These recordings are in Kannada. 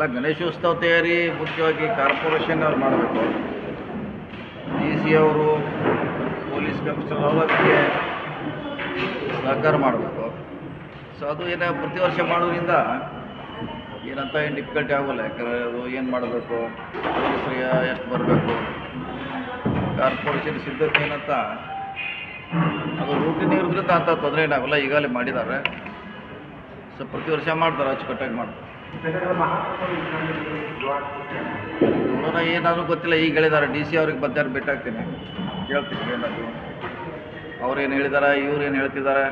ಎಲ್ಲ ಗಣೇಶೋತ್ಸವ ತಯಾರಿ ಮುಖ್ಯವಾಗಿ ಕಾರ್ಪೊರೇಷನ್ ಅವ್ರು ಮಾಡಬೇಕು. ಡಿ ಸಿ ಅವರು, ಪೊಲೀಸ್ ಕಮಿಷನರ್ ಅವರು ಅದಕ್ಕೆ ಸಹಕಾರ ಮಾಡಬೇಕು. ಸೊ ಅದು ಏನ ಪ್ರತಿ ವರ್ಷ ಮಾಡೋದ್ರಿಂದ ಏನಂತ ಏನು ಡಿಫಿಕಲ್ಟಿ ಆಗೋಲ್ಲ. ಯಾಕಂದರೆ ಅದು ಏನು ಮಾಡಬೇಕು, ಪೊಲೀಸರಿಗೆ ಎಷ್ಟು ಬರಬೇಕು, ಕಾರ್ಪೊರೇಷನ್ ಸಿದ್ಧತೆ ಏನಂತ ಅದು ರೂಟಿನ್ ಇರೋದ್ರಿಂದ ಅಂತ ತೊಂದರೆ ಏನಾಗಲ್ಲ ಈಗಾಗಲೇ ಮಾಡಿದ್ದಾರೆ. ಸೊ ಪ್ರತಿ ವರ್ಷ ಮಾಡ್ತಾರೆ, ಅಚ್ಚುಕಟ್ಟಾಗಿ ಮಾಡ್ತಾರೆ. ನೋಡೋಣ, ಏನಾದರೂ ಗೊತ್ತಿಲ್ಲ. ಈಗ ಹೇಳಿದಾರೆ, ಡಿ ಸಿ ಅವ್ರಿಗೆ ಬದ್ದಾರು ಭೇಟಾಗ್ತೀನಿ ಕೇಳ್ತೀನಿ ಅವ್ರು ಅವ್ರೇನು ಹೇಳಿದಾರೆ, ಇವ್ರು ಏನು ಹೇಳ್ತಿದ್ದಾರೆ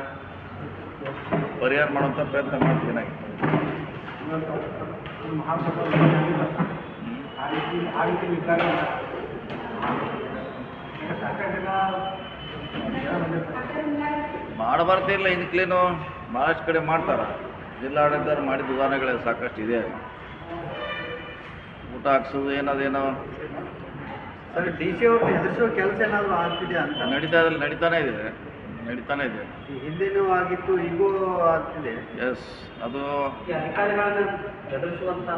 ಪರಿಹಾರ ಮಾಡುವಂಥ ಪ್ರಯತ್ನ ಮಾಡ್ತೀನಿ ಮಾಡಬಾರ್ದಿಲ್ಲ ಇನ್ಕ್ಲೇನು ಭಾಳಷ್ಟು ಕಡೆ ಮಾಡ್ತಾರೆ. ಜಿಲ್ಲಾಡಳಿತದವ್ರು ಮಾಡಿದ ವಿಧಾನಗಳೇ ಸಾಕಷ್ಟು ಇದೆ. ಊಟ ಹಾಕ್ಸೋದು ಏನದೇನೋ. ಸರ್ ಡಿ ಸಿ ಅವ್ರು ಎದುರಿಸೋ ಕೆಲಸ ಏನಾದರೂ ಆಗ್ತಿದೆ ಅಂತ? ನಡೀತಾ ನಡೀತಾನೆ ಇದೆ. ನಡೀತಾನೆ ಇದೆ. ಹಿಂದೆನೂ ಆಗಿತ್ತು ಈಗೂ ಆಗ್ತಿದೆ? ಎಸ್ ಅದು ಅಧಿಕಾರಿಗಳನ್ನ ಎದುರಿಸುವಂತ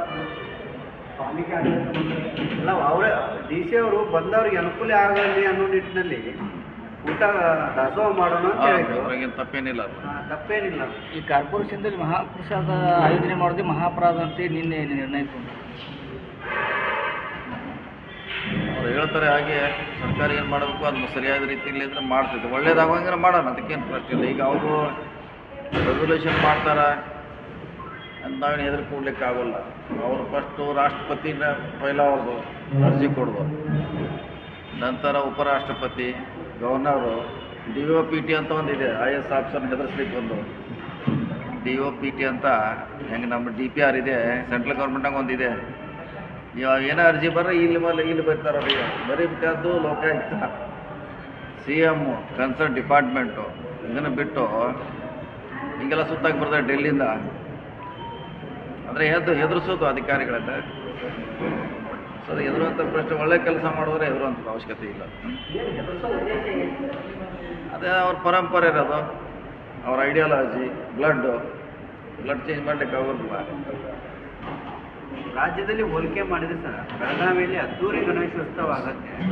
ಅವರೇ ಡಿ ಸಿ ಅವರು ಬಂದವ್ರಿಗೆ ಅನುಕೂಲ ಆಗಲಿ ಅನ್ನೋ ನಿಟ್ಟಿನಲ್ಲಿ ಊಟ ದಾಸೋಹ ಮಾಡೋಣ ಅಂತ ಹೇಳಿದ್ರು. ತಪ್ಪೇನಿಲ್ಲ ತಪ್ಪೇನಿಲ್ಲ. ಈ ಕಾರ್ಪೊರೇಷನ್ದಲ್ಲಿ ಮಹಾಪ್ರಸಾದ ಆಯೋಜನೆ ಮಾಡೋದೇ ಮಹಾಪರಾಧ ಅಂತ ನಿನ್ನೆ ನಿರ್ಣಯ ಅವ್ರು ಹೇಳ್ತಾರೆ ಹಾಗೆ ಸರ್ಕಾರ ಏನು ಮಾಡಬೇಕು ಅದನ್ನ ಸರಿಯಾದ ರೀತಿಯಲ್ಲಿ ಇದ್ರೆ ಮಾಡ್ತಿದ್ದೆ ಒಳ್ಳೇದಾಗಂದ್ರೆ ಮಾಡೋಣ ಅದಕ್ಕೇನು ಪ್ರಶ್ನೆ ಇಲ್ಲ. ಈಗ ಅವರು ರೆಸೊಲ್ಯೂಷನ್ ಮಾಡ್ತಾರೆ ಅಂತ ನಾವೇನು ಎದುರು ಕೊಡ್ಲಿಕ್ಕೆ ಆಗೋಲ್ಲ. ಅವರು ಫಸ್ಟು ರಾಷ್ಟ್ರಪತಿನ ಪೈಲ ಅವ್ರದ್ದು ಅರ್ಜಿ ಕೊಡ್ಬೋದು. ನಂತರ ಉಪರಾಷ್ಟ್ರಪತಿ, governor, D O P T ಅಂತ ಒಂದಿದೆ. ಐ ಎಸ್ ಆಫೀಸರ್ನ ಹೆದರ್ಸ್ಲಿಕ್ಕೆ ಒಂದು ಡಿ ಒ ಪಿ ಟಿ ಅಂತ ಹೆಂಗೆ ನಮ್ಮ ಡಿ ಪಿ ಆರ್ ಇದೆ, ಸೆಂಟ್ರಲ್ ಗೌರ್ಮೆಂಟಾಗ ಒಂದಿದೆ. ಇವಾಗ ಏನೋ ಅರ್ಜಿ ಬರ್ರೆ ಇಲ್ಲಿ ಮೇಲೆ ಇಲ್ಲಿ ಬರ್ತಾರೆ ಅವ್ರಿಗೆ ಬರೀಬೇಕಾದ್ದು Lokayukta. C M concern department. ಇದನ್ನು ಬಿಟ್ಟು ಹಿಂಗೆಲ್ಲ ಸುತ್ತಾಗಿ ಬರ್ತಾರೆ ಡೆಲ್ಲಿಯಿಂದ ಅಂದರೆ ಹೆದ್ದು ಹೆದರ್ಸೋದು ಅಧಿಕಾರಿಗಳನ್ನ. ಸೊ ಅದು ಹೆದರುವಂಥ ಪ್ರಶ್ನೆ, ಒಳ್ಳೆ ಕೆಲಸ ಮಾಡಿದ್ರೆ ಎದುರುವಂಥದ್ದು ಅವಶ್ಯಕತೆ ಇಲ್ಲ. ಅದೇ ಅವ್ರ ಪರಂಪರೆ ಇರೋದು, ಅವ್ರ ಐಡಿಯಾಲಜಿ ಬ್ಲಡ್ಡು ಬ್ಲಡ್ ಚೇಂಜ್ ಮಾಡಲಿಕ್ಕೆ ಆಗೋದಿಲ್ಲ. ರಾಜ್ಯದಲ್ಲಿ ಹೋಲಿಕೆ ಮಾಡಿದ್ರೆ ಸರ್, ಬೆಳಗಾವಿಯಲ್ಲಿ ಅದ್ದೂರಿ ಗಣೇಶೋತ್ಸವ ಆಗತ್ತೆ.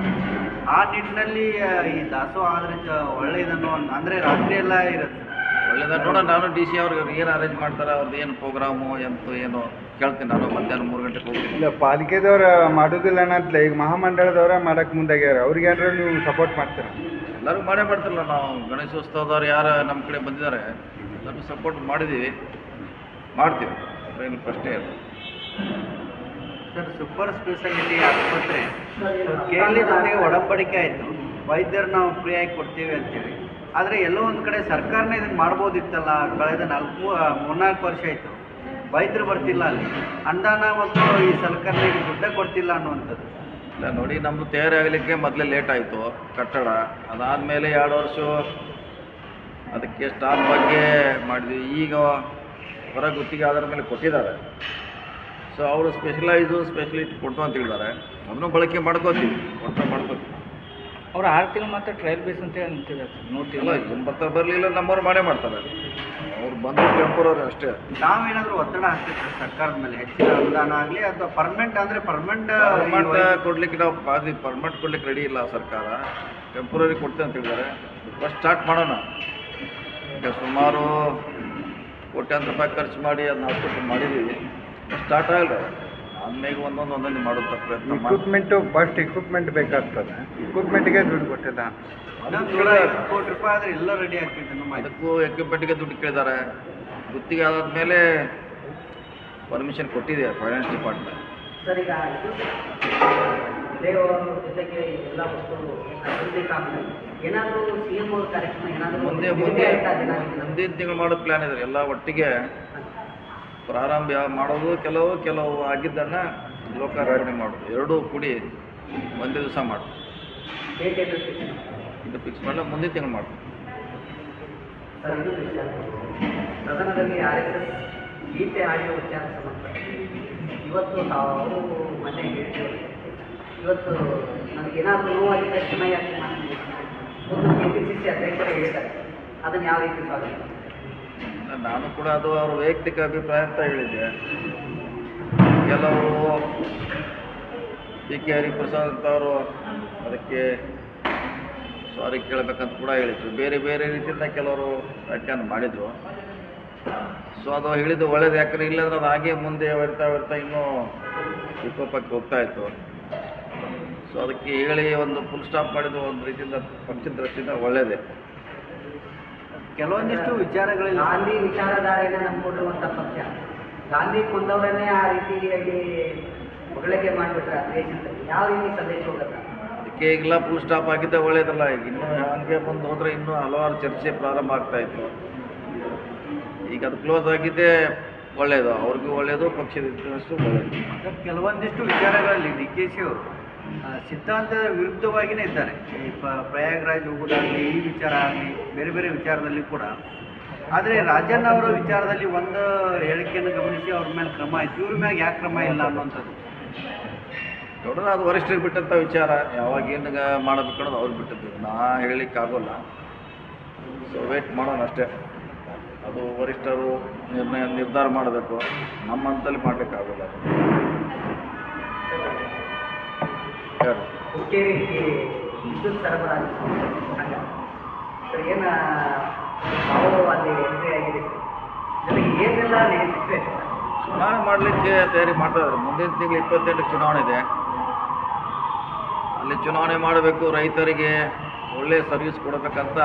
ಆ ನಿಟ್ಟಿನಲ್ಲಿ ಈ ದಾಸೋಹ ಆದರೆ ಒಂದು- ಅಂದ್ರೆ ರಾತ್ರಿ ಎಲ್ಲ ಇರುತ್ತೆ. ಒಳ್ಳೇದ ನೋಡೋಣ. ನಾನು ಡಿ ಸಿ ಅವ್ರಿಗೆ ಏನು ಅರೇಂಜ್ ಮಾಡ್ತಾರೆ ಅವ್ರದ್ದು ಏನು ಪ್ರೋಗ್ರಾಮು ಎಂತು ಏನು ಕೇಳ್ತೀನಿ ನಾನು. ಮಧ್ಯಾಹ್ನ ಮೂರು ಗಂಟೆಗೆ ಹೋಗ್ತೀನಿ. ಇಲ್ಲ ಪಾಲಿಕೆದವ್ರ ಮಾಡೋದಿಲ್ಲ ಅನ್ನತ್ಲೆ ಈಗ ಮಹಾಮಂಡಳದವ್ರ ಮಾಡಕ್ಕೆ ಮುಂದಾಗ್ಯಾರ ಅವ್ರಿಗೆ ಏನಾರ ನೀವು ಸಪೋರ್ಟ್ ಮಾಡ್ತೀರ? ಎಲ್ಲರೂ ಮಾಡೇ ಮಾಡ್ತಿರಲ್ಲ ನಾವು. ಗಣೇಶೋತ್ಸವದವ್ರು ಯಾರು ನಮ್ಮ ಕಡೆ ಬಂದಿದ್ದಾರೆ ಎಲ್ಲರೂ ಸಪೋರ್ಟ್ ಮಾಡಿದ್ದೀವಿ ಮಾಡ್ತೀವಿ. ಏನು ಪ್ರಶ್ನೆ ಇಲ್ಲ. ಸರ್ ಸೂಪರ್ ಸ್ಪೆಷಾಲಿಟಿ ಆಸ್ಪತ್ರೆ ಕೇಳಿ ಜೊತೆಗೆ ಒಡಂಬಡಿಕೆ ಆಯಿತು. ವೈದ್ಯರು ನಾವು ಫ್ರೀಯಾಗಿ ಕೊಡ್ತೀವಿ ಅಂತೇಳಿ. ಆದರೆ ಎಲ್ಲೋ ಒಂದು ಕಡೆ ಸರ್ಕಾರನೇ ಇದನ್ನು ಮಾಡ್ಬೋದಿತ್ತಲ್ಲ, ಕಳೆದ ನಾಲ್ಕು ಮೂರ್ನಾಲ್ಕು ವರ್ಷ ಆಯಿತು. ವೈದ್ಯರು ಬರ್ತಿಲ್ಲ ಅಲ್ಲಿ. ಅಂದಾನ ಮತ್ತು ಈ ಸರ್ಕಾರನಿಗೆ ದುಡ್ಡೇ ಕೊಡ್ತಿಲ್ಲ ಅನ್ನುವಂಥದ್ದು. ಇಲ್ಲ, ನೋಡಿ ನಮ್ಮದು ತಯಾರಿ ಆಗಲಿಕ್ಕೆ ಮೊದಲೇ ಲೇಟ್ ಆಯಿತು, ಕಟ್ಟಡ. ಅದಾದಮೇಲೆ ಎರಡು ವರ್ಷ ಅದಕ್ಕೆ ಸ್ಟಾಫ್ ಬಗ್ಗೆ ಮಾಡಿದ್ವಿ. ಈಗ ಹೊರ ಗುತ್ತಿಗೆ ಆಧಾರ ಮೇಲೆ ಕೊಟ್ಟಿದ್ದಾರೆ. ಸೊ ಅವರು ಸ್ಪೆಷಲೈಸು ಸ್ಪೆಷಲಿಸ್ಟ್ ಕೊಟ್ಟು ಅಂತ ಹೇಳಿದ್ದಾರೆ. ಅದನ್ನು ಬಳಕೆ ಮಾಡ್ಕೋತೀವಿ ಕೊಟ್ಟು ಮಾಡ್ಕೋತೀವಿ. ಅವ್ರು ಆರು ತಿಂಗಳು ಮಾತ್ರ ಟ್ರಯಲ್ ಬೇಸ್ ಅಂತ ಹೇಳಿ ಸರ್ ಇಲ್ಲ ನೋಡ್ತಿಲ್ಲ ಬರ್ತಾರೆ ಬರಲಿಲ್ಲ ನಮ್ಮವ್ರು ಮಾಡೇ ಮಾಡ್ತಾರೆ. ಅವ್ರು ಬಂದು ಟೆಂಪರರಿ ಅಷ್ಟೇ. ನಾವೇನಾದರೂ ಒತ್ತಡ ಹಾಕ್ತಿರ್ತೀವಿ ಸರ್ಕಾರದ ಮೇಲೆ? ಹೆಚ್ಚಿನ ಅನುದಾನ ಆಗಲಿ ಅಥವಾ ಪರ್ಮನೆಂಟ್ ಅಂದರೆ ಪರ್ಮನೆಂಟ್ ಪರ್ಮನೆಂಟ್ ಕೊಡ್ಲಿಕ್ಕೆ ನಾವು ಪರ್ಮೆಂಟ್ ಪರ್ಮನೆಂಟ್ ಕೊಡ್ಲಿಕ್ಕೆ ರೆಡಿ ಇಲ್ಲ ಸರ್ಕಾರ. ಟೆಂಪರರಿ ಕೊಡ್ತೇವೆ ಅಂತ ಹೇಳಿದ್ದಾರೆ. ಫಸ್ಟ್ ಸ್ಟಾರ್ಟ್ ಮಾಡೋಣ. ಈಗ ಸುಮಾರು ಕೋಟ್ಯಾಂತರ ರೂಪಾಯಿ ಖರ್ಚು ಮಾಡಿ ಅದನ್ನ ಹಾಸ್ಪಿಟ್ಲ್ ಮಾಡಿದ್ದೀವಿ. ಸ್ಟಾರ್ಟ್ ಆಗಲ್ಲ. ಆದ್ಮೇಲೆ ಒಂದೊಂದು ಒಂದೊಂದು ಮಾಡುತ್ತ ಪ್ರಯತ್ನ ಮಾಡಿ. ಇಕ್ವಿಪ್ಮೆಂಟು ಫಸ್ಟ್ ಇಕ್ವಿಪ್ಮೆಂಟ್ ಬೇಕಾಗ್ತದೆ. ಇಕ್ವಿಪ್ಮೆಂಟ್ಗೆ ದುಡ್ಡು ಕೊಟ್ಟಿಲ್ಲ. ಕೋಟಿ ರೂಪಾಯಿ ಆದರೆ ಎಲ್ಲ ರೆಡಿ ಆಗ್ತಿತ್ತು ನಮ್ಮ ಇದು. ಅದಕ್ಕೂ ಎಕ್ವಿಪ್ಮೆಂಟ್ಗೆ ದುಡ್ಡು ಕೇಳಿದ್ದಾರೆ. ಗುತ್ತಿಗೆ ಆದಾದ್ಮೇಲೆ ಪರ್ಮಿಷನ್ ಕೊಟ್ಟಿದೆ ಫೈನಾನ್ಸ್ ಡಿಪಾರ್ಟ್ಮೆಂಟ್ ಸರಿ ಈಗ ಇದು ದೇವರ ಜೊತೆಗೆ ಎಲ್ಲ ವಸ್ತುಗಳು ಅಭಿವೃದ್ಧಿ ಕಾಮಗಾರಿ. ಏನಾದರೂ ಸಿ ಎಂ ಕಾರ್ಯಕ್ರಮ ಏನಾದರೂ ಮುಂದೆ ಮುಂದೆ ಮುಂದಿನ ತಿಂಗಳು ಮಾಡೋ ಪ್ಲಾನ್ ಇದೆ ಎಲ್ಲ ಒಟ್ಟಿಗೆ ಪ್ರಾರಂಭ ಮಾಡೋದು ಕೆಲವು ಕೆಲವು ಆಗಿದ್ದನ್ನು ಲೋಕಾರ್ಪಣೆ ಮಾಡೋದು. ಎರಡೂ ಕೂಡಿ ಒಂದೇ ದಿವಸ ಮಾಡೋದು. ಇದು ಫಿಕ್ಸ್ ಮಾಡಲ್ಲ ಮುಂದಿನ ತಿಂಗಳು ಮಾಡೋದು. ಸರ್ ಇದು ವಿಷಯ ಸದನದಲ್ಲಿ ಎಸ್ ಗೀತೆ ಆಡಿಯೋ ವಿಚಾರ ಇವತ್ತು ನಾವು ಮನೆ ಇವತ್ತು ನನಗೇನಾದರೂ ಏನಾದರೂ ಕ್ಷಮೆ ಯಾಕೆ ಮಾಡ್ತೀನಿ ಸಿ ಸಿ ಅಧ್ಯಕ್ಷರೇ ಹೇಳಿದ್ದಾರೆ. ಅದನ್ನು ಯಾವ ರೀತಿ ಸ್ವಾಗತ ನಾನು ಕೂಡ ಅದು ಅವ್ರ ವೈಯಕ್ತಿಕ ಅಭಿಪ್ರಾಯ ಅಂತ ಹೇಳಿದ್ದೆ. ಕೆಲವರು ಡಿ ಕೆ ಹರಿಪ್ರಸಾದ್ ಅಂತವರು ಅದಕ್ಕೆ ಸಾರಿ ಕೇಳಬೇಕಂತ ಕೂಡ ಹೇಳಿದ್ರು. ಬೇರೆ ಬೇರೆ ರೀತಿಯಿಂದ ಕೆಲವರು ವ್ಯಾಖ್ಯಾನ ಮಾಡಿದರು. ಸೊ ಅದು ಹೇಳಿದ್ದು ಒಳ್ಳೇದು. ಯಾಕಂದ್ರೆ ಇಲ್ಲಂದ್ರೆ ಅದು ಹಾಗೆ ಮುಂದೆ ಬರ್ತಾ ಬರ್ತಾ ಇನ್ನೂ ವಿಕೋಪಕ್ಕೆ ಹೋಗ್ತಾ ಇತ್ತು. ಸೊ ಅದಕ್ಕೆ ಹೇಳಿ ಒಂದು ಫುಲ್ ಸ್ಟಾಪ್ ಮಾಡಿದ್ದು ಒಂದು ರೀತಿಯಿಂದ ಪಕ್ಷದ ದೃಷ್ಟಿಯಿಂದ ಒಳ್ಳೆಯದೇ ಕೆಲವೊಂದಿಷ್ಟು ವಿಚಾರಗಳಲ್ಲಿ. ಗಾಂಧಿ ವಿಚಾರಧಾರೆಯನ್ನ ನಂಬಿಕೊಂಡಿರುವಂಥ ಪಕ್ಷ. ಗಾಂಧಿ ಕುಂದವರನ್ನೇ ಆ ರೀತಿಯಾಗಿ ಹೊಗಳಿಕೆ ಮಾಡಿಬಿಟ್ರೆ ಆ ದೇಶದಲ್ಲಿ ಯಾವ ರೀತಿ ಸಂದೇಶ ಹೋಗುತ್ತೆ? ಅದಕ್ಕೆ ಈಗೆಲ್ಲ ಫುಲ್ ಸ್ಟಾಪ್ ಆಗಿದ್ದ ಒಳ್ಳೇದಲ್ಲ. ಈಗ ಇನ್ನೂ ಹಂಗೆ ಬಂದು ಹೋದ್ರೆ ಇನ್ನೂ ಹಲವಾರು ಚರ್ಚೆ ಪ್ರಾರಂಭ ಆಗ್ತಾ ಇತ್ತು. ಈಗ ಅದು ಕ್ಲೋಸ್ ಆಗಿದ್ದೇ ಒಳ್ಳೆಯದು ಅವ್ರಿಗೂ ಒಳ್ಳೆಯದು ಪಕ್ಷದ ಒಳ್ಳೇದು. ಒಳ್ಳೆಯದು ಕೆಲವೊಂದಿಷ್ಟು ವಿಚಾರಗಳಲ್ಲಿ ಡಿ ಕೆ ಶಿ ಅವರು ಸಿದ್ಧಾಂತದ ವಿರುದ್ಧವಾಗಿಯೇ ಇದ್ದಾರೆ. ಈ ಪ- ಪ್ರಯಾಗ್ರಾಜ್ ಹೋಗೋದಾಗಲಿ ಈ ವಿಚಾರ ಆಗಲಿ, ಬೇರೆ ಬೇರೆ ವಿಚಾರದಲ್ಲಿ ಕೂಡ. ಆದರೆ ರಾಜಣ್ಣ ಅವರ ವಿಚಾರದಲ್ಲಿ ಒಂದು ಹೇಳಿಕೆಯನ್ನು ಗಮನಿಸಿ, ಅವ್ರ ಮೇಲೆ ಕ್ರಮ ಆಯ್ತು. ಇವ್ರ ಮೇಲೆ ಯಾಕೆ ಕ್ರಮ ಇಲ್ಲ ಅನ್ನುವಂಥದ್ದು. ದೊಡ್ಡದಾದ ವರಿಷ್ಠರಿಗೆ ಬಿಟ್ಟಂಥ ವಿಚಾರ, ಯಾವಾಗ ಏನು ಮಾಡಬೇಕು ಅನ್ನೋದು ಅವ್ರು ಬಿಟ್ಟದ್ದು. ನಾ ಹೇಳಲಿಕ್ಕಾಗೋಲ್ಲ ಸೊ ವೇಟ್ ಮಾಡೋಣ ಅಷ್ಟೇ. ಅದು ವರಿಷ್ಠರು ನಿರ್ಣಯ, ನಿರ್ಧಾರ ಮಾಡಬೇಕು. ನಮ್ಮ ಹಂತಲ್ಲಿ ಮಾಡಲಿಕ್ಕಾಗೋಲ್ಲ ಅದು ಹೇಳಿ ಹುಕ್ಕೇರಿ ವಿದ್ಯುತ್ ಸರಬರಾಜು ಸಂಘ ಸರ್ ಏನು ಅವರು ಅಲ್ಲಿ ಎಂಟ್ರಿ ಆಗಿದೆ? ಸರ್ ಜೊತೆಗೆ ಏನೆಲ್ಲ ನಡೀತಿದೆ ಚುನಾವಣೆ ಮಾಡಲಿಕ್ಕೆ ತಯಾರಿ ಮಾಡ್ತಾ ಇದ್ದಾರೆ. ಮುಂದಿನ ತಿಂಗಳು ಇಪ್ಪತ್ತೆಂಟು ಚುನಾವಣೆ ಇದೆ. ಅಲ್ಲಿ ಚುನಾವಣೆ ಮಾಡಬೇಕು ರೈತರಿಗೆ ಒಳ್ಳೆ ಸರ್ವಿಸ್ ಕೊಡಬೇಕಂತ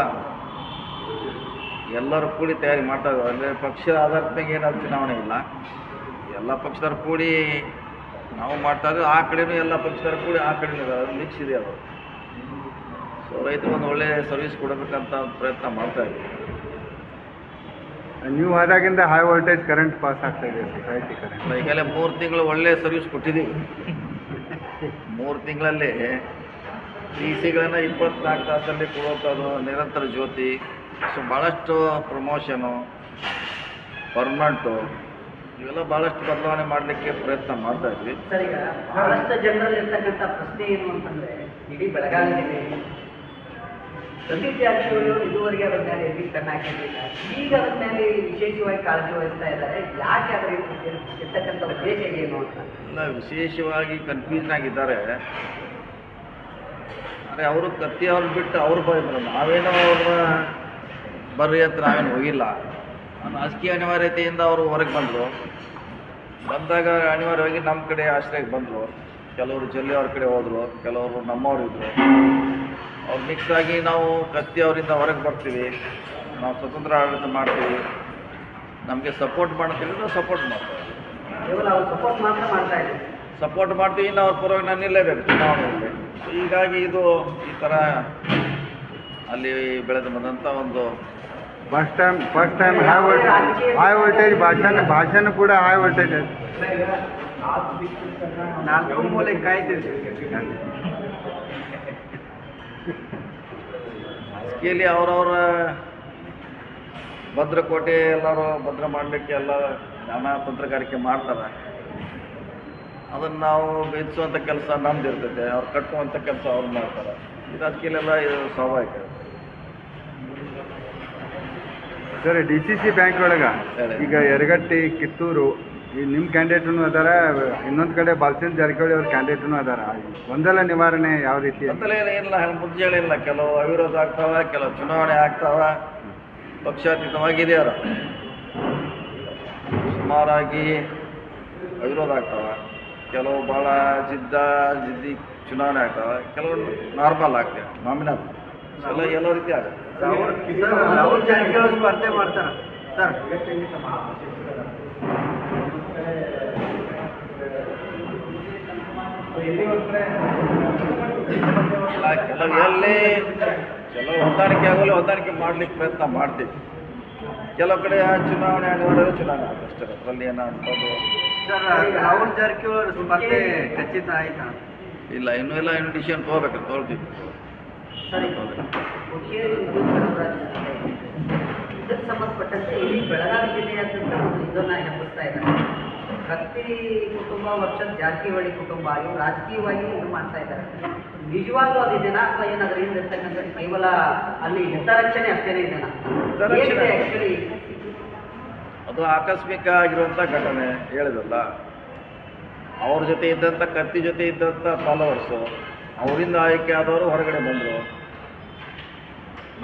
ಎಲ್ಲರೂ ಕೂಡಿ ತಯಾರಿ ಮಾಡ್ತಾ ಇದ್ದಾರೆ. ಅಂದರೆ ಪಕ್ಷದ ಆಧಾರದ ಮೇಲೆ ಏನಾದರೂ ಚುನಾವಣೆ ಇಲ್ಲ. ಎಲ್ಲ ಪಕ್ಷದವ್ರು ಕೂಡಿ ನಾವು ಮಾಡ್ತಾ ಇದ್ದೀವಿ ಆ ಕಡೆನೂ ಎಲ್ಲ ಪಕ್ಷರು ಕೂಡಿ ಆ ಕಡೆನೂ ಅದು ಮಿಕ್ಸ್ ಇದೆ ಅದು ಸೊ ರೈತರು ಒಂದು ಒಳ್ಳೆ ಸರ್ವಿಸ್ ಕೊಡಬೇಕಂತ ಪ್ರಯತ್ನ ಮಾಡ್ತಾ ಇದ್ದೀವಿ ನೀವು ಆದಾಗಿಂದ ಹೈ ವೋಲ್ಟೇಜ್ ಕರೆಂಟ್ ಪಾಸ್ ಆಗ್ತಾ ಇದೆ ಸೊಸೈಟಿ ಕರೆಂಟ್ ಈಗಲೇ ಮೂರು ತಿಂಗಳು ಒಳ್ಳೆ ಸರ್ವಿಸ್ ಕೊಟ್ಟಿದ್ದೀವಿ. ಮೂರು ತಿಂಗಳಲ್ಲಿ ಡಿ ಸಿಗಳನ್ನು ಇಪ್ಪತ್ನಾಲ್ಕು ತಾಸಲ್ಲಿ ಕೊಡುವಂಥದ್ದು ನಿರಂತರ ಜ್ಯೋತಿ ಸೊ ಭಾಳಷ್ಟು ಪ್ರಮೋಷನು ಪರ್ಮನೆಂಟು ಇವೆಲ್ಲ ಬಹಳಷ್ಟು ಬದಲಾವಣೆ ಮಾಡಲಿಕ್ಕೆ ಪ್ರಯತ್ನ ಮಾಡ್ತಾ ಇದ್ವಿ. ಸರ್ ಈಗ ಬಹಳಷ್ಟು ಜನರಲ್ಲಿ ಇರ್ತಕ್ಕಂಥ ಪ್ರಶ್ನೆ ಏನು ಅಂತಂದ್ರೆ ಇಡೀ ಬೆಳಗಾವಿ ಜಿಲ್ಲೆ ಸತೀಶ್ ಜಾರಕಿಹೊಳಿ ಅವರು ಇದುವರೆಗೆ ಅದರ ಮೇಲೆ ಎಲ್ಲಿ ಕಣ್ಣು ಹಾಕಿರಲಿಲ್ಲ. ಈಗ ಅದರ ಮೇಲೆ ವಿಶೇಷವಾಗಿ ಕಾಳಜಿ ವಹಿಸ್ತಾ ಇದ್ದಾರೆ. ಯಾಕೆ ಅದರ ಇರ್ತಕ್ಕಂಥ ಉದ್ದೇಶ ಏನು ಅಂತ? ಇಲ್ಲ ವಿಶೇಷವಾಗಿ ಕನ್ಫ್ಯೂಷನ್ ಆಗಿದ್ದಾರೆ. ಆದರೆ ಅವರು ಕತ್ತಿ ಅವ್ರನ್ನ ಬಿಟ್ಟು ಅವ್ರು ಬಂದರು ನಾವೇನೋ ಅವ್ರನ್ನ ಬರ್ರಿ ಅಂತ ನಾವೇನು ಹೋಗಿಲ್ಲ. ರಾಜಕೀಯ ಅನಿವಾರ್ಯತೆಯಿಂದ ಅವರು ಹೊರಗೆ ಬಂದರು. ಬಂದಾಗ ಅನಿವಾರ್ಯವಾಗಿ ನಮ್ಮ ಕಡೆ ಆಶ್ರಯಕ್ಕೆ ಬಂದರು. ಕೆಲವರು ಜಲ್ಲಿಯವ್ರ ಕಡೆ ಹೋದರು ಕೆಲವರು ನಮ್ಮವ್ರು ಇದ್ದರು ಅವ್ರು ಮಿಕ್ಸ್ ಆಗಿ ನಾವು ಕತ್ತಿ ಅವರಿಂದ ಹೊರಗೆ ಬರ್ತೀವಿ. ನಾವು ಸ್ವತಂತ್ರ ಆಡಳಿತ ಮಾಡ್ತೀವಿ. ನಮಗೆ ಸಪೋರ್ಟ್ ಮಾಡ್ತೀವಿ ನಾವು ಸಪೋರ್ಟ್ ಮಾಡ್ತೀವಿ. ಸಪೋರ್ಟ್ ಮಾಡ್ತೀವಿ ಇನ್ನು ಅವ್ರ ಪರವಾಗಿ ನಾನು ನಿಲ್ಲೇಬೇಕು ಚುನಾವಣೆಯಲ್ಲಿ. ಹೀಗಾಗಿ ಇದು ಈ ಥರ ಅಲ್ಲಿ ಬೆಳೆದು ಬಂದಂಥ ಒಂದು first time first time high voltage high voltage ಭಾಷಣ ಭಾಷಣ ಕೂಡ ಹೈ ವೋಲ್ಟೇಜ್ ನಾಲ್ಕು ಮೂಲೆ ಕಾಯ್ತಿದ್ವಿ ರಾಜಕೀಯಲ್ಲಿ ಅವರವರ ಭದ್ರಕೋಟೆ ಎಲ್ಲರೂ ಭದ್ರ ಮಾಡಲಿಕ್ಕೆ ಎಲ್ಲ ನಾನಾ ತಂತ್ರಗಾರಿಕೆ ಮಾಡ್ತಾರೆ. ಅದನ್ನು ನಾವು ಬೆಳೆಸುವಂಥ ಕೆಲಸ ನಮ್ದು ಇರ್ತೈತೆ ಅವ್ರು ಕಟ್ಟುವಂಥ ಕೆಲಸ ಅವ್ರು ಮಾಡ್ತಾರೆ. ಇದು ರಾಜಕೀಯಲೆಲ್ಲ ಇದು ಸ್ವಾಭಾವಿಕ. Sir D C C bank ಒಳಗೆ. ಈಗ ಯರಗಟ್ಟಿ ಕಿತ್ತೂರು ಈ ನಿಮ್ಮ ಕ್ಯಾಂಡಿಡೇಟ್ನು ಅದಾರ ಇನ್ನೊಂದು ಕಡೆ ಬಾಲಚಂದ್ರ ಜಾರಕಿಹೊಳಿ ಅವ್ರ ಕ್ಯಾಂಡಿಡೇಟ್ನು ಅದಾರ. ಗೊಂದಲ ನಿವಾರಣೆ ಯಾವ ರೀತಿ ಅಂತಲೇ ಏನಿಲ್ಲ ಮುಂಜಾನೆ ಕೆಲವು ಅವಿರೋಧ ಆಗ್ತಾವ ಕೆಲವು ಚುನಾವಣೆ ಆಗ್ತಾವ. ಅವರು ಸುಮಾರಾಗಿ ಅವಿರೋಧ ಆಗ್ತಾವ. ಕೆಲವು ಭಾಳ ಜಿದ್ದ ಜಿದ್ದಿ ಚುನಾವಣೆ ಆಗ್ತಾವ. ಕೆಲವು ನಾರ್ಮಲ್ ಆಗ್ತವೆ ನಾಮಿನಲ್ ಎಲ್ಲ ಎಲ್ಲ ರೀತಿ ಆಗುತ್ತೆ ರಾಹುಲ್ ಜಾರಕಿಹೊಳಿ ಸ್ಪರ್ಧೆ ಮಾಡ್ತಾರ. ಸರ್. ಇಲ್ಲ ಕೆಲವು ಎಲ್ಲಿ ಕೆಲವು ಹೊಂದಾಣಿಕೆ ಆಗಲಿ ಹೊಂದಾಣಿಕೆ ಮಾಡ್ಲಿಕ್ಕೆ ಪ್ರಯತ್ನ ಮಾಡ್ತೀವಿ. ಕೆಲವು ಕಡೆ ಚುನಾವಣೆ ಅನಿವಾರ್ಯ ಚುನಾವಣೆ ಆಗುತ್ತೆ ಅಷ್ಟೇ. ಅದರಲ್ಲಿ ಏನೋ ಅಂಥದ್ದು. ರಾಹುಲ್ ಜಾರಕಿಹೊಳಿ ಸ್ಪರ್ಧೆ ಖಚಿತ ಆಯ್ತಾ? ಇಲ್ಲ ಇನ್ನೂ ಇಲ್ಲ ಇನ್ನು ಡಿಸಿಷನ್ ತಗೋಬೇಕು. ತೊಗೊಳ್ತೀವಿ ಸರಿ ಹುಕ್ಕೇರಿ ವಿದ್ಯುತ್ ಸರಬರಾಜು ಸಂಬಂಧಪಟ್ಟಂತೆ ಇಡೀ ಬೆಳಗಾವಿ ಜಿಲ್ಲೆಯ ಇದನ್ನ ಹೆಬ್ಬಸ್ತಾ ಇದ್ದಾರೆ. ಕತ್ತಿ ಕುಟುಂಬ ವರ್ಷದ ಜಾರಕಿಹೊಳಿ ಕುಟುಂಬ ಇವು ರಾಜಕೀಯವಾಗಿ ಇದು ಮಾಡ್ತಾ ಇದ್ದಾರೆ. ನಿಜವಾಗ್ಲೂ ಅದು ಇದೆನಾ ಅಥವಾ ಏನಾದ್ರೂ ಹಿಂದೆ ಇರ್ತಕ್ಕಂಥ ಕೇವಲ ಅಲ್ಲಿ ಹಿತರಕ್ಷಣೆ ಅಷ್ಟೇನೆ ಇದೆನಾ. ಆಕ್ಚುಲಿ ಅದು ಆಕಸ್ಮಿಕ ಆಗಿರುವಂತ ಘಟನೆ ಹೇಳಿದಲ್ಲ ಅವ್ರ ಜೊತೆ ಇದ್ದಂಥ ಕತ್ತಿ ಜೊತೆ ಇದ್ದಂಥ ಫಾಲೋವರ್ಸು ಅವರಿಂದ ಆಯ್ಕೆ ಆದವರು ಹೊರಗಡೆ ಬಂದರು.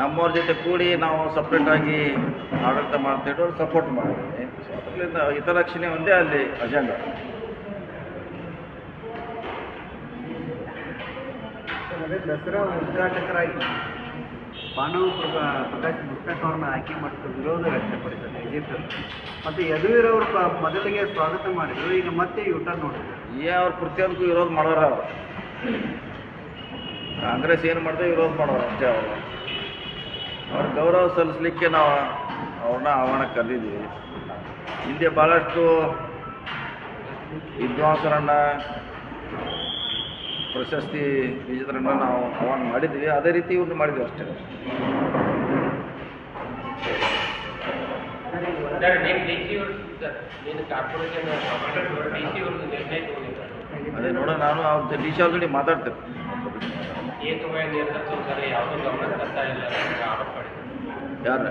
ನಮ್ಮವ್ರ ಜೊತೆ ಕೂಡಿ ನಾವು ಸಪ್ರೇಟಾಗಿ ಆಡಳಿತ ಮಾಡ್ತಿದ್ದವ್ರು ಸಪೋರ್ಟ್ ಮಾಡಿದ್ವಿ ಸೊ ಅದರಿಂದ ಹಿತರಕ್ಷಣೆ ಒಂದೇ ಅಲ್ಲಿ ಅಜೆಂಡಾ ದಸರಾ ಉದ್ಘಾಟಕರಾಗಿ ಬಾಣವ ಪ್ರಕಾ- ಪ್ರಕಾಶ್ ಮುಸ್ತಕ್ ಅವ್ರನ್ನ ಆಯ್ಕೆ ಮಾಡಿದ ವಿರೋಧ ವ್ಯಕ್ತಪಡಿಸಿದ್ದಾರೆ ಬಿಜೆಪಿ ಮತ್ತು ಯದುವೀರವರು ಮೊದಲಿಗೆ ಸ್ವಾಗತ ಮಾಡಿದರು. ಈಗ ಮತ್ತೆ ಯೂಟರ್ನ್ ನೋಡಿದ್ರು ಏ ಅವ್ರು ಪ್ರತಿಯೊಂದಕ್ಕೂ ವಿರೋಧ ಮಾಡೋರ ಅವರು. ಕಾಂಗ್ರೆಸ್ ಏನು ಮಾಡಿದ್ರೆ ವಿರೋಧ ಮಾಡೋರು ಅಷ್ಟೇ ಅವರು. ಅವ್ರ ಗೌರವ ಸಲ್ಲಿಸಲಿಕ್ಕೆ ನಾವು ಅವ್ರನ್ನ ಆಹ್ವಾನ ಕರೆದಿದ್ದೀವಿ. ಹಿಂದೆ ಭಾಳಷ್ಟು ವಿದ್ವಾಂಸರನ್ನ ಪ್ರಶಸ್ತಿ ವಿಜೇತರನ್ನ ನಾವು ಆಹ್ವಾನ ಮಾಡಿದ್ವಿ ಅದೇ ರೀತಿ ಇವ್ರನ್ನ ಮಾಡಿದ್ವಿ ಅಷ್ಟೇ. ಅದೇ ನೋಡೋಣ ನಾನು ಅವ್ರ ಡಿ ಸಿ ಅವ್ರ ಜೊತೆ ಮಾತಾಡ್ತೇನೆ. ಏಕಮಯ ನಿರ್ಧಾರ ಸರ್ ಯಾವುದೂ ಗಮನ ತರ್ತಾ ಇಲ್ಲ ಅಂತ ಆರೋಪ ಯಾರು?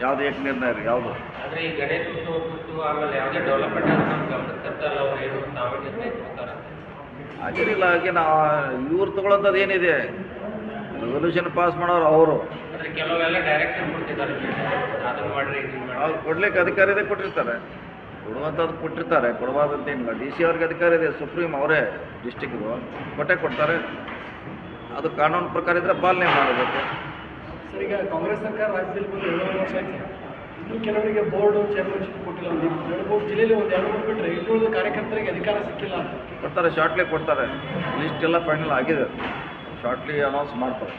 ಯಾವ್ದು ಏಕ ನಿರ್ಣಯ ರೀ? ಯಾವುದು? ಅಂದರೆ ಈ ಗಣೇಶ ಉತ್ಸವ ಕುರಿತು ಆಮೇಲೆ ಯಾವುದೇ ಡೆವಲಪ್ಮೆಂಟ್ ಆದ್ರೆ ನಮ್ಮ ಗಮನ ತರ್ತಾ ಇಲ್ಲ ಅವ್ರು ಏನು ನಾವೇ ನಿರ್ಣಯ ತಗೋತಾರೆ ಆಗಿರಲಿಲ್ಲ ಹಾಗೆ ನಾವು ಇವ್ರು ತಗೊಳ್ಳೋಂಥದ್ದು ಏನಿದೆ? ರೆಸೊಲ್ಯೂಷನ್ ಪಾಸ್ ಮಾಡೋರು ಅವರು. ಕೆಲವೆಲ್ಲ ಡೈರೆಕ್ಷನ್ ಕೊಡ್ತಿದ್ದಾರೆ ಅದನ್ನ ಮಾಡ್ರಿ ಅವ್ರು ಕೊಡ್ಲಿಕ್ಕೆ ಅಧಿಕಾರ ಇದೆ ಕೊಟ್ಟಿರ್ತಾರೆ. ಕೊಡುವಂಥದ್ದು ಕೊಟ್ಟಿರ್ತಾರೆ ಕೊಡಬಾರ್ದಂತ ಏನಿಲ್ಲ. ಡಿ ಸಿ ಅವ್ರಿಗೆ ಅಧಿಕಾರ ಇದೆ ಸುಪ್ರೀಂ ಅವರೇ ಡಿಸ್ಟಿಕ್ದು ಕೊಟ್ಟೆ ಕೊಡ್ತಾರೆ. ಅದು ಕಾನೂನು ಪ್ರಕಾರ ಇದ್ರೆ ಪಾಲನೆ ಮಾಡಬೇಕು. ಸರ್ ಈಗ ಕಾಂಗ್ರೆಸ್ ಸರ್ಕಾರ ರಾಜ್ಯದಲ್ಲಿ ಬಂದು ವರ್ಷ ಆಯ್ತು. ಇನ್ನೂ ಕೆಲವರಿಗೆ ಬೋರ್ಡ್ ಚೇರ್ಮನ್ಶಿಪ್ ಕೊಟ್ಟಿಲ್ಲ ಒಂದು ಜಿಲ್ಲೆಯಲ್ಲಿ ಒಂದು ಎರಡು ಮೂರು ಬಿಟ್ಟರೆ ಇನ್ನುಳಿದ ಕಾರ್ಯಕರ್ತರಿಗೆ ಅಧಿಕಾರ ಸಿಕ್ಕಿಲ್ಲ ಕೊಡ್ತಾರೆ ಶಾರ್ಟ್ಲಿ ಕೊಡ್ತಾರೆ. ಲಿಸ್ಟ್ ಎಲ್ಲ ಫೈನಲ್ ಆಗಿದೆ. ಶಾರ್ಟ್ಲಿ ಅನೌನ್ಸ್ ಮಾಡ್ತಾರೆ.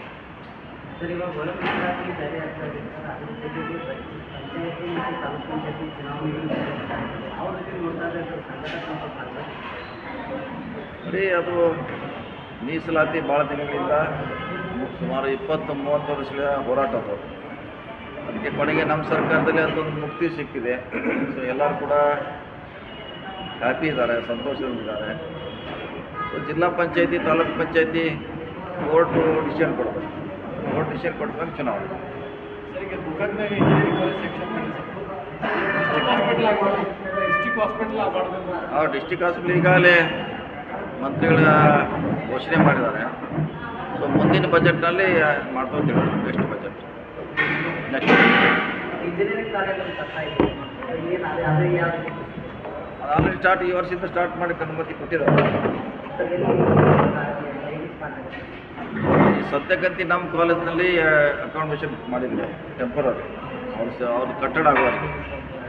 ಬರೀ ಅದು ಮೀಸಲಾತಿ ಭಾಳ ದಿನಗಳಿಂದ ಸುಮಾರು ಇಪ್ಪತ್ತು ಮೂವತ್ತು ವರ್ಷಗಳ ಹೋರಾಟ ಅದು. ಅದಕ್ಕೆ ಕೊನೆಗೆ ನಮ್ಮ ಸರ್ಕಾರದಲ್ಲಿ ಅದೊಂದು ಮುಕ್ತಿ ಸಿಕ್ಕಿದೆ. ಸೊ ಎಲ್ಲರೂ ಕೂಡ ಹ್ಯಾಪಿ ಇದ್ದಾರೆ, ಸಂತೋಷದಿಂದಿದ್ದಾರೆ. ಸೊ ಜಿಲ್ಲಾ ಪಂಚಾಯತಿ, ತಾಲೂಕು ಪಂಚಾಯತಿ ಕೋರ್ಟು ಡಿಸಿಷನ್ ಕೊಡಬೇಕು. ಕೋರ್ಟ್ ಡಿಸಿಷನ್ ಕೊಟ್ಕೊಂಡು ಚುನಾವಣೆ. ಈಗ ಗೋಕಾಕ್ನಾಗ ಇಂಜಿನಿಯರಿಂಗ್ ಕಾಲೇಜ್ ಸೆಕ್ಷನ್ ಮಾಡಿ ಡಿಸ್ಟಿಕ್ ಹಾಸ್ಪಿಟಲ್ ಆಗಬಾರ್ದು ಡಿಸ್ಟಿಕ್ ಹಾಸ್ಪಿಟಲ್ ಆಗಬಾರ್ದು ಆ ಡಿಸ್ಟಿಕ್ ಹಾಸ್ಪಿಟಲ್ ಈಗಾಗಲೇ ಮಂತ್ರಿಗಳ ಘೋಷಣೆ ಮಾಡಿದ್ದಾರೆ. ಸೊ ಮುಂದಿನ ಬಜೆಟ್ನಲ್ಲಿ ಮಾಡ್ಕೊತೀವಿ next budget next engineering already start ಈ ವರ್ಷದಿಂದ ಸ್ಟಾರ್ಟ್ ಮಾಡಿ ಅನುಮತಿ ಕೊಟ್ಟಿದ್ದಾರೆ. ಸದ್ಯಕ್ಕಂತಿ ನಮ್ಮ ಕಾಲೇಜ್ನಲ್ಲಿ ಅಕಾಮಿಡೇಷನ್ ಮಾಡಿದ್ವಿ ಟೆಂಪರರಿ ಅವ್ರು ಅವ್ರ ಕಟ್ಟಡ ಆಗೋವರೆಗೆ.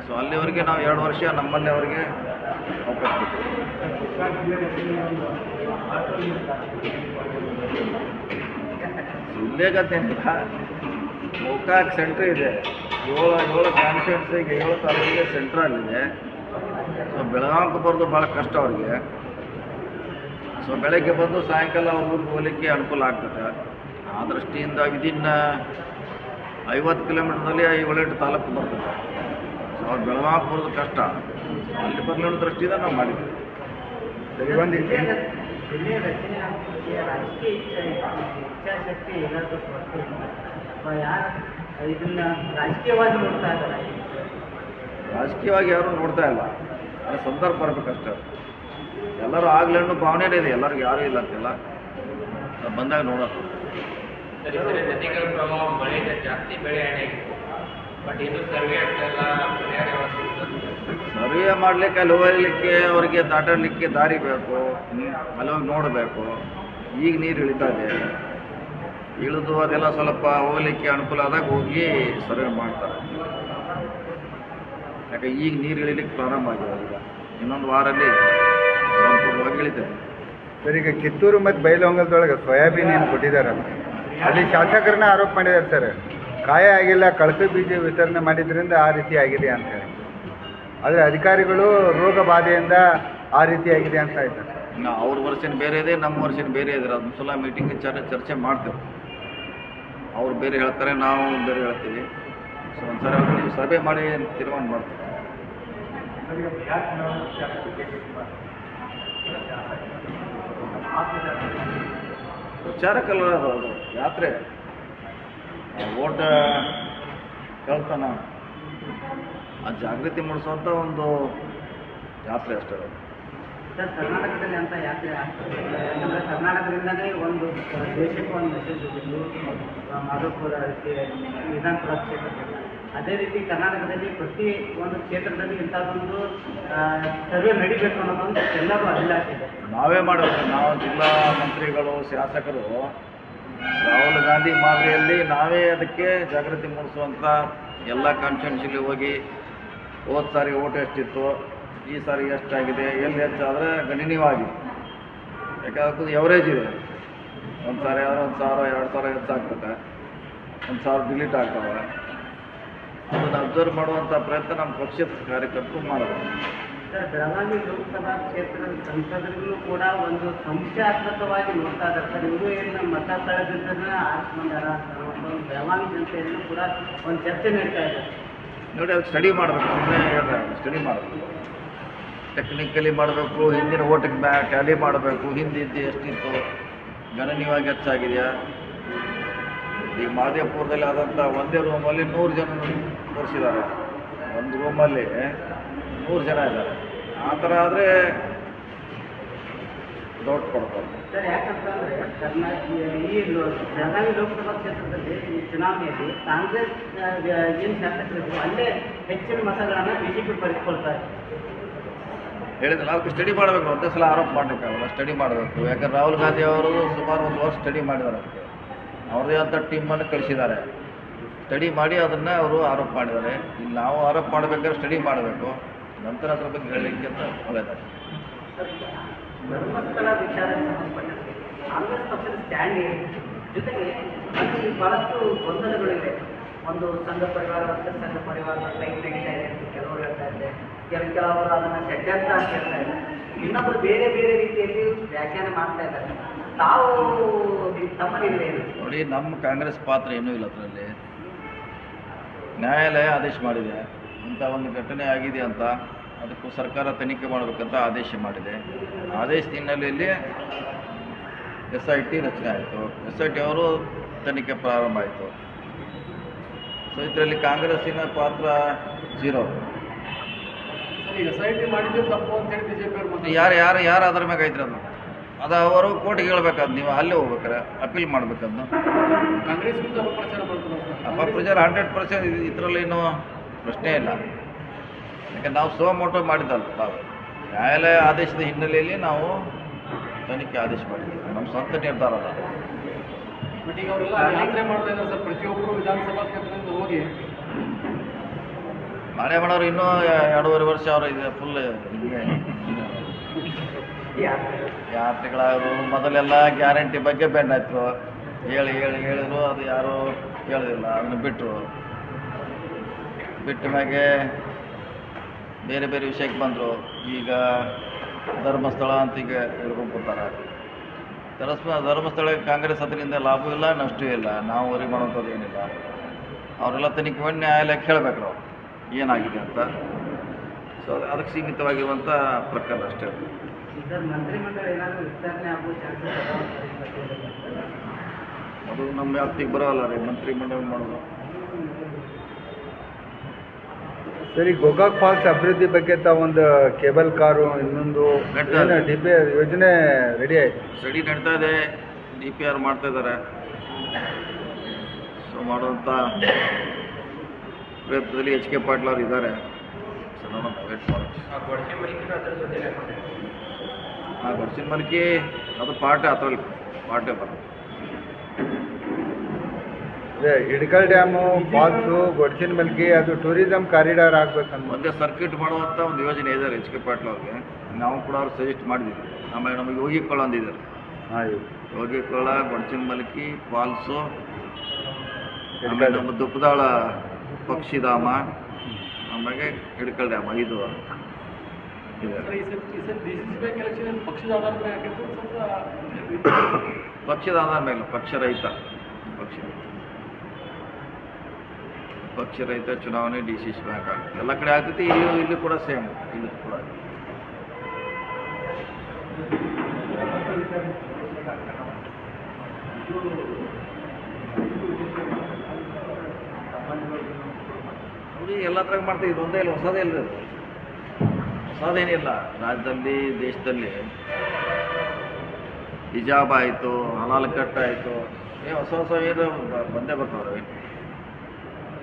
ಸೊ ಅಲ್ಲಿವರೆಗೆ ನಾವು ಎರಡು ವರ್ಷ ನಮ್ಮಲ್ಲಿ ಅವರಿಗೆ ಅವಕಾಶ ಕೊಟ್ಟಿದ್ದೀವಿ ಅಂತ ಸೆಂಟ್ರ್ ಇದೆ. ಏಳು ಏಳು ಕಾನ್ಸ್ಟಿಟ್ಯೂನ್ಸಿಗೆ ಏಳು ತಾಲೂಕಿಗೆ ಸೆಂಟ್ರಲ್ಲಿದೆ ಸೊ ಬೆಳಗಾವಿಗೆ ಬರೋದು ಭಾಳ ಕಷ್ಟ ಅವ್ರಿಗೆ. ಸೊ ಬೆಳಗ್ಗೆ ಬಂದು ಸಾಯಂಕಾಲ ಅವ್ರ ಊರಿಗೆ ಹೋಗ್ಲಿಕ್ಕೆ ಅನುಕೂಲ ಆಗ್ತದೆ. ಆ ದೃಷ್ಟಿಯಿಂದ ವಿದಿನ್ ಐವತ್ತು ಕಿಲೋಮೀಟರ್ನಲ್ಲಿ ಏಳೆಂಟು ತಾಲೂಕು ಬರ್ತದೆ. ಸೊ ಅವ್ರು ಬೆಳಗಾವಿ ಬರೋದು ಕಷ್ಟ. ಅಲ್ಲಿ ಬರಲಿ ಅನ್ನೋ ದೃಷ್ಟಿಯಿಂದ ನಾವು ಮಾಡಿದ್ವಿ. ಇಚ್ಛಾಶಕ್ತಿ ಏನಾದರೂ? ಯಾರು ಇದನ್ನ ರಾಜಕೀಯವಾಗಿ ನೋಡ್ತಾ ಇದ್ದಾರೆ? ರಾಜಕೀಯವಾಗಿ ಯಾರೂ ನೋಡ್ತಾ ಇಲ್ಲ. ಸಂದರ್ಭ ಬರಬೇಕಷ್ಟೇ. ಎಲ್ಲರೂ ಆಗಲಿ ಅನ್ನೋ ಭಾವನೆ ಇದೆ ಎಲ್ಲರಿಗೂ ಯಾರೂ ಇಲ್ಲ ಅಂತಿಲ್ಲ. ಬಂದಾಗ ನೋಡೋದು ಸರ್ವೆ ಮಾಡಲಿಕ್ಕೆ ಅಲ್ಲಿ ಹೋಗ್ಲಿಕ್ಕೆ ಅವರಿಗೆ ದಾಟಾಡಲಿಕ್ಕೆ ದಾರಿ ಬೇಕು. ಅಲ್ಲಿ ಹೋಗಿ ನೋಡಬೇಕು. ಈಗ ನೀರು ಇಳಿತಾ ಇದೆ. ಇಳಿದು ಅದೆಲ್ಲ ಸ್ವಲ್ಪ ಹೋಗ್ಲಿಕ್ಕೆ ಅನುಕೂಲ ಆದಾಗ ಹೋಗಿ ಸರ್ವೆ ಮಾಡ್ತಾರೆ. ಯಾಕೆ ಈಗ ನೀರು ಇಳಿಲಿಕ್ಕೆ ಪ್ರಾರಂಭ ಆಗಿದೆ ಈಗ. ಇನ್ನೊಂದು ವಾರಲ್ಲಿ ಸರ್ ಈಗ ಕಿತ್ತೂರು ಮತ್ತು ಬೈಲಹೊಂಗಲದೊಳಗೆ ಸೋಯಾಬೀನ್ ಏನು ಕೊಟ್ಟಿದ್ದಾರಲ್ಲ ಅಲ್ಲಿ ಶಾಸಕರನ್ನ ಆರೋಪ ಮಾಡಿದ್ದಾರೆ ಸರ್. ಕಾಯ ಆಗಿಲ್ಲ ಕಳಪೆ ಬೀಜ ವಿತರಣೆ ಮಾಡಿದ್ರಿಂದ ಆ ರೀತಿ ಆಗಿದೆ ಅಂತ ಹೇಳಿ. ಆದರೆ ಅಧಿಕಾರಿಗಳು ರೋಗ ಬಾಧೆಯಿಂದ ಆ ರೀತಿ ಆಗಿದೆ ಅಂತ ಇದ್ದಾರೆ ಅವ್ರ ವರ್ಷನ್ ಬೇರೆ ಇದೆ ನಮ್ಮ ವರ್ಷನ್ ಬೇರೆ ಇದೆ. ಅದನ್ನ ಸಲ ಮೀಟಿಂಗ್ ಚರ್ ಚರ್ಚೆ ಮಾಡ್ತೇವೆ. ಅವ್ರು ಬೇರೆ ಹೇಳ್ತಾರೆ ನಾವು ಬೇರೆ ಹೇಳ್ತೀವಿ. ಸೊ ಅವ್ರಿಗೆ ಸಭೆ ಮಾಡಿ ತೀರ್ಮಾನ ಮಾಡ್ತೀವಿ. ವಿಚಾರಕ್ಕಲ್ಲ ಅದು ಯಾತ್ರೆ ಓಟ ಹೇಳ್ತಾನ ಆ ಜಾಗೃತಿ ಮೂಡಿಸುವಂಥ ಒಂದು ಯಾತ್ರೆ ಅಷ್ಟೇ. ಕರ್ನಾಟಕದಲ್ಲಿ ಅಂತ ಯಾಕೆ ಯಾಕಂದ್ರೆ ಕರ್ನಾಟಕದಿಂದಲೇ ಒಂದು ದೇಶಕ್ಕೆ ಒಂದು ಮೆಸೇಜ್ ಹೋಗಿದ್ದು ಆ, ಮಾಧವಪುರ ಕೆ- ವಿಧಾನಸಭಾ ಕ್ಷೇತ್ರಕ್ಕೆ. ಅದೇ ರೀತಿ ಕರ್ನಾಟಕದಲ್ಲಿ ಪ್ರತಿ ಒಂದು ಕ್ಷೇತ್ರದಲ್ಲಿ ಇಂಥದ್ದೊಂದು ಸರ್ವೆ ನಡಿಬೇಕು ಅನ್ನೋದೊಂದು ಎಲ್ಲರೂ ಅಭಿಲಾಷೆ ಇದೆ. ನಾವೇ ಮಾಡೋದು. ನಾವು ಜಿಲ್ಲಾ ಮಂತ್ರಿಗಳು ಶಾಸಕರು ರಾಹುಲ್ ಗಾಂಧಿ ಮಾದರಿಯಲ್ಲಿ ನಾವೇ ಅದಕ್ಕೆ ಜಾಗೃತಿ ಮೂಡಿಸುವಂಥ ಎಲ್ಲ ಕಾನ್ಸ್ಟಿಟ್ಯೂನ್ಸಿಗೆ ಹೋಗಿ ಹೋದ ಸಾರಿ ಓಟ್ ಎಷ್ಟಿತ್ತು ಈ ಸಾರಿ ಎಷ್ಟಾಗಿದೆ ಎಲ್ಲಿ ಹೆಚ್ಚಾದರೆ ಗಣನೀಯವಾಗಿ. ಯಾಕಂದ್ರೆ ಎವರೇಜ್ ಇದೆ. ಒಂದು ಸಾರಿ ಆದರೆ ಒಂದು ಸಾವಿರ ಎರಡು ಸಾವಿರ ಹೆಚ್ಚಾಗ್ತದೆ. ಒಂದು ಸಾವಿರ ಡಿಲೀಟ್ ಆಗ್ತವೆ ಅದನ್ನು ಅಬ್ಸರ್ವ್ ಮಾಡುವಂಥ ಪ್ರಯತ್ನ ನಮ್ಮ ಪಕ್ಷದ ಕಾರ್ಯಕರ್ತರು ಮಾಡಬೇಕು. ಸರ್ ಬೆಳಗಾವಿ ಲೋಕಸಭಾ ಕ್ಷೇತ್ರದ ಸಂಸದರಿಗೂ ಕೂಡ ಒಂದು ಸಂಶಯಾತ್ಮಕವಾಗಿ ನೋಡ್ತಾ ಇದ್ದಾರೆ. ಸರ್ ಇವರು ಏನು ಮತ ಕಳೆದಿದ್ದನ್ನ ಆರಿಸ್ಕೊಂಡಾರ ಒಂದು ಬೆಳಗಾವಿ ಜನತೆಯಲ್ಲೂ ಕೂಡ ಒಂದು ಚರ್ಚೆ ನಡೀತಾ ಇದೆ. ನೋಡಿ ಅದು ಸ್ಟಡಿ ಮಾಡಬೇಕು. ಸ್ಟಡಿ ಮಾಡಬೇಕು. ಟೆಕ್ನಿಕಲಿ ಮಾಡಬೇಕು, ಹಿಂದಿನ ಓಟಿಗೆ ಬ್ಯಾ ಟ್ಯಾಲಿ ಮಾಡಬೇಕು ಹಿಂದಿದ್ದು ಎಷ್ಟಿತ್ತು? ಗಣನೀಯವಾಗಿ ಹೆಚ್ಚಾಗಿದೆಯಾ? ಈಗ ಮಾದೇಪುರದಲ್ಲಿ ಆದಂಥ ಒಂದೇ ರೂಮಲ್ಲಿ ನೂರು ಜನ ತೋರಿಸಿದ್ದಾರೆ. ಒಂದು ರೂಮಲ್ಲಿ ನೂರು ಜನ ಇದ್ದಾರೆ. ಆ ಥರ ಆದರೆ ಡೌಟ್ ಕೊಡ್ತಾರೆ. ಸರ್, ಯಾಕಂತಂದ್ರೆ ಕರ್ನಾಟಕದಲ್ಲಿ ಈ ಬೆಳಗಾವಿ ಲೋಕಸಭಾ ಕ್ಷೇತ್ರದಲ್ಲಿ ಈ ಚುನಾವಣೆಯಲ್ಲಿ ಕಾಂಗ್ರೆಸ್ ಏನು ಶಾಸಕರಿದ್ರು ಅಲ್ಲೇ ಹೆಚ್ಚಿನ ಮತಗಳನ್ನು ಬಿಜೆಪಿ ಪಡೆದುಕೊಳ್ತಾರೆ ಹೇಳಿದ್ರೆ ನಾವು ಸ್ಟಡಿ ಮಾಡಬೇಕು ಒಂದೇ ಸಲ ಆರೋಪ ಮಾಡಲಿಕ್ಕಾಗಲ್ಲ ಸ್ಟಡಿ ಮಾಡಬೇಕು. ಯಾಕಂದ್ರೆ ರಾಹುಲ್ ಗಾಂಧಿ ಅವರು ಸುಮಾರು ಒಂದು ವರ್ಷ ಸ್ಟಡಿ ಮಾಡಿದ್ದಾರೆ ಅದಕ್ಕೆ. ಅವ್ರದೇ ಆದ ಟೀಮನ್ನು ಕಳಿಸಿದ್ದಾರೆ. ಸ್ಟಡಿ ಮಾಡಿ ಅದನ್ನು ಅವರು ಆರೋಪ ಮಾಡಿದ್ದಾರೆ. ಇಲ್ಲಿ ನಾವು ಆರೋಪ ಮಾಡಬೇಕಾದ್ರೆ ಸ್ಟಡಿ ಮಾಡಬೇಕು. ನಂತರ ಅದ್ರ ಬಗ್ಗೆ ಹೇಳಲಿಕ್ಕೆ ಅಂತ ಒಳ್ಳೆಯದಾರೆ ಕಾಂಗ್ರೆಸ್ ಪಕ್ಷದ ಸ್ಟ್ಯಾಂಡ್ ಜೊತೆಗೆ ಅಲ್ಲಿ ಬಹಳಷ್ಟು ಗೊಂದಲಗಳಿವೆ ಒಂದು ಸಂಘ ಪರಿವಾರ ಸಂಘ ಪರಿವಾರ ಲೈಫ್ ನಡೀತಾ ಇದೆ ಅಂತ ಕೆಲವರು ಹೇಳ್ತಾ ಇದ್ದಾರೆ. ಕೆಲ ಕೆಲವರು ಅದನ್ನ ಷಡ್ಯಂತ್ರ ಅಂತ ಹೇಳ್ತಾ ಇದ್ದಾರೆ. ಇನ್ನೊಬ್ಬರು ಬೇರೆ ಬೇರೆ ರೀತಿಯಲ್ಲಿ ವ್ಯಾಖ್ಯಾನ ಮಾಡ್ತಾ ಇದ್ದಾರೆ. ತಾವು ತಮ್ಮ ನಿಲುವು ನೋಡಿ, ನಮ್ಮ ಕಾಂಗ್ರೆಸ್ ಪಾತ್ರ ಏನೂ ಇಲ್ಲ ಅದರಲ್ಲಿ. ನ್ಯಾಯಾಲಯ ಆದೇಶ ಮಾಡಿದೆ. ಇಂಥ ಒಂದು ಘಟನೆ ಆಗಿದೆ ಅಂತ ಅದಕ್ಕೂ ಸರ್ಕಾರ ತನಿಖೆ ಮಾಡಬೇಕಂತ ಆದೇಶ ಮಾಡಿದೆ. ಆದೇಶದ ಹಿನ್ನೆಲೆಯಲ್ಲಿ ಎಸ್ ಐ ಟಿ ರಚನೆ ಆಯಿತು. ಎಸ್ ಐ ಟಿ ಅವರು ತನಿಖೆ ಪ್ರಾರಂಭ ಆಯಿತು. ಸೊ ಇದರಲ್ಲಿ ಕಾಂಗ್ರೆಸ್ಸಿನ ಪಾತ್ರ ಜೀರೋ ಯಾರು ಯಾರು ಯಾರು ಅದ್ರ ಮ್ಯಾಗ ಐತ್ರಿ ಅದು ಅದು ಅವರು ಕೋರ್ಟ್ಗೆ ಹೇಳ್ಬೇಕಾದ್ ನೀವು ಅಲ್ಲೇ ಹೋಗ್ಬೇಕಾರೆ ಅಪೀಲ್ ಮಾಡ್ಬೇಕದ್ನು ಅಪಪ್ರಚಾರ ಹಂಡ್ರೆಡ್ ಪರ್ಸೆಂಟ್ ಇದರಲ್ಲಿ ಏನು ಪ್ರಶ್ನೆ ಇಲ್ಲ. ಯಾಕೆ ನಾವು ಸೋ ಸೋಮೋಟೋ ಮಾಡಿದ್ದಲ್ಲ ತಾವು ನ್ಯಾಯಾಲಯ ಆದೇಶದ ಹಿನ್ನೆಲೆಯಲ್ಲಿ ನಾವು ತನಿಖೆ ಆದೇಶ ಮಾಡಿದ್ದೀವಿ. ನಮ್ಮ ಸ್ವಂತ ನಿರ್ಧಾರ ಅಲ್ಲ ಬಟ್ ಯಾತ್ರೆ ಮಾಡ್ತಾ ಇದ್ದಾರೆ ಸರ್. ಪ್ರತಿಯೊಬ್ಬರು ವಿಧಾನಸಭಾ ಕ್ಷೇತ್ರದಿಂದ ಹೋಗಿ. ಮಾಡೋರು ಇನ್ನೂ ಎರಡೂವರೆ ವರ್ಷ ಅವರು ಇದೆ ಫುಲ್ ಯಾತ್ರೆಗಳಾದ್ರು ಮೊದಲೆಲ್ಲ ಗ್ಯಾರಂಟಿ ಬಗ್ಗೆ ಬೆಂಡ್ ಆಯ್ತು. ಹೇಳಿ ಹೇಳಿ, ಹೇಳಿದ್ರು, ಅದು ಯಾರೂ ಕೇಳೋದಿಲ್ಲ ಅದನ್ನು ಬಿಟ್ಟರು ಬಿಟ್ಟ ಮ್ಯಾಗೆ ಬೇರೆ ಬೇರೆ ವಿಷಯಕ್ಕೆ ಬಂದರು. ಈಗ ಧರ್ಮಸ್ಥಳ ಅಂತ ಈಗ ಹೇಳ್ಕೊಂಡು ಕೂತಾರೆ. ಧರ್ಮ ಧರ್ಮಸ್ಥಳ ಕಾಂಗ್ರೆಸ್ ಅದರಿಂದ ಲಾಭ ಇಲ್ಲ ನಷ್ಟವೂ ಇಲ್ಲ. ನಾವು ವರಿ ಮಾಡೋಂಥದ್ದು ಏನಿಲ್ಲ. ಅವರೆಲ್ಲ ತನಿಖೆ ಮಾಡಿ ನ್ಯಾಯಾಲಯಕ್ಕೆ ಹೇಳಬೇಕು ನಾವು. ಏನಾಗಿದೆ ಅಂತ. ಸೊ ಅದಕ್ಕೆ ಸೀಮಿತವಾಗಿರುವಂಥ ಪ್ರಕರಣ ಅಷ್ಟೇ? ಅದು ನಮ್ಮ ವ್ಯಾಪ್ತಿಗೆ ಬರೋಲ್ಲ ರೀ. ಮಂತ್ರಿಮಂಡಲ ಮಾಡೋದು ಸರಿ ಗೋಕಾಕ್ ಫಾಲ್ಸ್ ಅಭಿವೃದ್ಧಿ ಬಗ್ಗೆ ತ ಒಂದು ಕೇಬಲ್ ಕಾರು ಇನ್ನೊಂದು ನಡ್ತಾ ಇದೆ. ಡಿ ಪಿ ಯೋಜನೆ ರೆಡಿ ಆಯ್ತು. ಸ್ಟಡಿ ನಡೀತಾ ಇದೆ. ಡಿ ಪಿ ಆರ್ ಮಾಡ್ತಾ ಇದ್ದಾರೆ. ಸೊ ಮಾಡುವಂಥ ಪ್ರಯತ್ನದಲ್ಲಿ ಎಚ್ ಕೆ ಪಾಟೀಲ್ ಅವರು ಇದ್ದಾರೆ. ಸೊ ನೋಡೋಣ ವೇಟ್ ಮಾಡೋಣ ಆ ಗೊಡ್ಸಿನ ಮಲ್ಕಿ ಅದು ಪಾಟೆ ಅದರಲ್ಲಿ ಪಾಟೆ ಬರೋದು ಅದೇ Hidkal dam falls Godchinamalki ಅದು ಟೂರಿಸಂ ಕಾರಿಡಾರ್ ಆಗ್ಬೇಕಂತ ಒಂದೇ ಸರ್ಕ್ಯೂಟ್ ಮಾಡುವಂಥ ಒಂದು ಯೋಜನೆ ಇದಾರೆ ಎಚ್ ಕೆ ಪಾಟೀಲ್ ಅವ್ರಿಗೆ. ನಾವು ಕೂಡ ಅವ್ರು ಸಜೆಸ್ಟ್ ಮಾಡಿದ್ವಿ ಆಮೇಲೆ ನಮಗೆ ಯೋಗಿಕೊಳ್ಳ ಅಂದಿದ್ದಾರೆ. ಯೋಗಿ ಕೊಳ ಯೋಗಿಕೊಳ್ಳ ಗೊಡ್ಚಿನ ಮಲ್ಕಿ ಫಾಲ್ಸು ಆಮೇಲೆ ನಮ್ಮ ದುಪ್ಪದಾಳ ಪಕ್ಷಿಧಾಮ ಆಮೇಲೆ ಹಿಡ್ಕಲ್ ಡ್ಯಾಮ್ ಐದು. ಪಕ್ಷದ ಆಧಾರ ಮೇಲೆ ಪಕ್ಷ ರೈತ ಪಕ್ಷ. ಪಕ್ಷ ರಹಿತ ಚುನಾವಣೆ ಡಿ ಸಿ ಸಿ ಬ್ಯಾಂಕ್ ಆಗುತ್ತೆ. ಎಲ್ಲ ಕಡೆ ಆಗ್ತೈತಿ ಇಲ್ಲಿ ಇಲ್ಲಿ ಕೂಡ ಸೇಮ್ ಇಲ್ಲಿ ಕೂಡ. ಎಲ್ಲ ತರ ಮಾಡ್ತೀವಿ ಇದೊಂದೇ ಇಲ್ಲ, ಹೊಸದೇ ಇಲ್ಲ ಹೊಸದೇನಿಲ್ಲ. ರಾಜ್ಯದಲ್ಲಿ, ದೇಶದಲ್ಲಿ ಹಿಜಾಬ್ ಆಯಿತು, ಹಲಾಲ್ ಕಟ್ ಆಯಿತು. ಏ, ಹೊಸ ಹೊಸ ಏನು ಬಂದೇ ಬರ್ತಾವ್ರೆ.